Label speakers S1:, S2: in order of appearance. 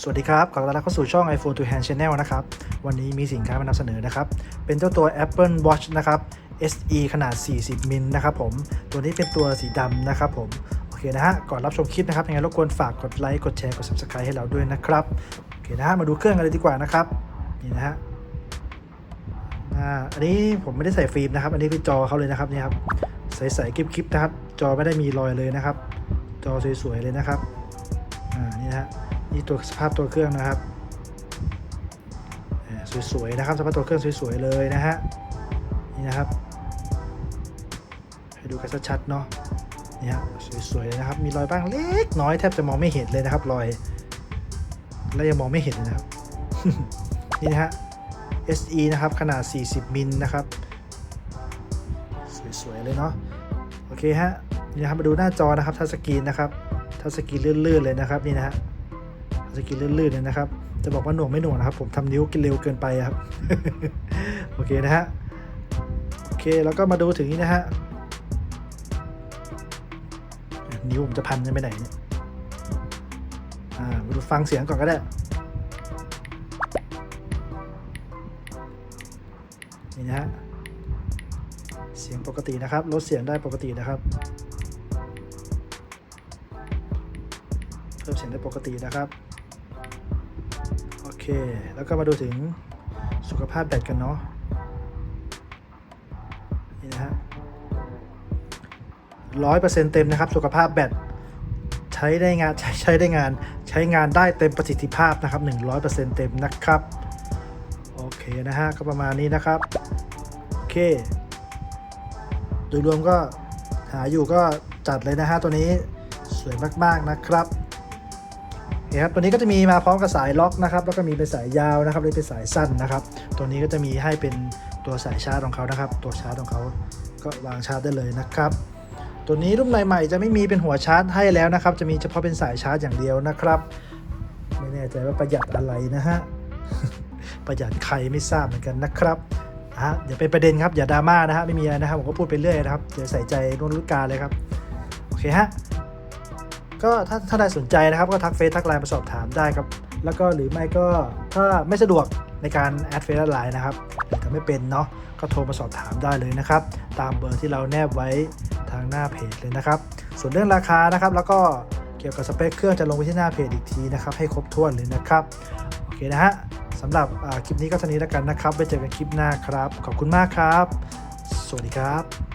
S1: สวัสดีครับ ขอต้อนรับเข้าสู่ช่อง iPhone to Hand Channel นะครับ วันนี้มีสินค้ามานำเสนอนะครับ เป็นเจ้าตัว Apple Watch นะครับ SE ขนาด 40 มิลนะครับผม ตัวนี้เป็นตัวสีดำนะครับผม โอเคนะฮะ ก่อนรับชมคลิปนะครับ ยังไงรบกวนฝากกดไลค์ กดแชร์ กด Subscribe ให้เราด้วยนะครับ โอเคนะฮะ มาดูเครื่องกันเลยดีกว่านะครับ นี่นะฮะอ่าอันนี้ผมไม่ได้ใส่ฟิล์มนะครับ อันนี้คือจอเขาเลยนะครับนี่ครับใสๆคลิปๆนะครับ จอไม่ได้มีรอยเลยนะครับ จอสวยๆเลยนะครับ อ่า นี่นะฮะ นี่ตัวสภาพตัวเครื่องนะครับสวยๆนะครับสภาพตัวเครื่องสวยๆเลยนะฮะนี่นะครับให้ดูกันชัดๆเนาะนี่ฮะสวยๆเลยนะครับ มีรอยบ้างเล็กน้อยแทบจะมองไม่เห็นเลยนะครับ รอยและยังมองไม่เห็นนะครับ นี่นะฮะ SE นะครับขนาด 40 มิลนะครับ สวยๆเลยเนาะโอเคฮะนี่นะครับมาดูหน้าจอนะครับทัชสกรีนนะครับทัชสกรีนลื่นๆเลยนะครับนี่นะฮะ สกินลื่นๆเลยนะครับ จะบอกว่าหน่วงไม่หน่วงนะครับ ผมทำนิ้วกินเร็วเกินไปครับ โอเคนะฮะ โอเคแล้วก็มาดูถึงนี้นะฮะ นิ้วผมจะพันจะไปไหนเนี่ย อ่ามาดูฟังเสียงก่อนก็ได้ นี่นะฮะ เสียงปกตินะครับ ลดเสียงได้ปกตินะครับเพิ่มเสียงได้ปกตินะครับ เค แล้วก็มาดูถึงสุขภาพแบตกันเนาะ นี่นะฮะร้อยเปอร์เซ็นต์เต็มนะครับ สุขภาพแบตใช้ได้งานใช้ใช้ได้งานใช้งานได้เต็มประสิทธิภาพนะครับ 100%เต็มนะครับ โอเคนะฮะ ก็ประมาณนี้นะครับ โอเค โดยรวมก็หาอยู่ก็จัดเลยนะฮะ ตัวนี้สวยมาก ๆ นะครับ โอเครับตัวนี้ก็จะมีมาพร้อมกับสายล็อกนะครับ แล้วก็มีเป็นสายยาวนะครับหรือเป็นสายสั้นนะครับ ตัวนี้ก็จะมีให้เป็นตัวสายชาร์จของเขานะครับ ตัวชาร์จของเขาก็วางชาร์จได้เลยนะครับ ตัวนี้รุ่นใหม่ๆจะไม่มีเป็นหัวชาร์จให้แล้วนะครับ จะมีเฉพาะเป็นสายชาร์จอย่างเดียวนะครับ ไม่แน่ใจว่าประหยัดอะไรนะฮะ ประหยัดใครไม่ทราบเหมือนกันนะครับอะเดี๋ยวเป็นประเด็นครับอย่าดราม่านะฮะไม่มีอะไรนะครับผมก็พูดไปเรื่อยนะครับอย่าใส่ใจรุ่นรุ่นกาเลยครับโอเคฮะ ก็ถ้าถ้าใดสนใจนะครับก็ทักเฟซทักไลน์มาสอบถามได้ครับ แล้วก็หรือไม่ก็ถ้าไม่สะดวกในการแอดเฟซไลน์นะครับหรือถ้าไม่เป็นเนาะก็โทรมาสอบถามได้เลยนะครับ ตามเบอร์ที่เราแนบไว้ทางหน้าเพจเลยนะครับ ส่วนเรื่องราคานะครับ แล้วก็เกี่ยวกับสเปคเครื่องจะลงไว้ที่หน้าเพจอีกทีนะครับ ให้ครบถ้วนเลยนะครับโอเคนะฮะสำหรับคลิปนี้ก็เท่านี้แล้วกันนะครับไว้เจอกันคลิปหน้าครับ ขอบคุณมากครับ สวัสดีครับ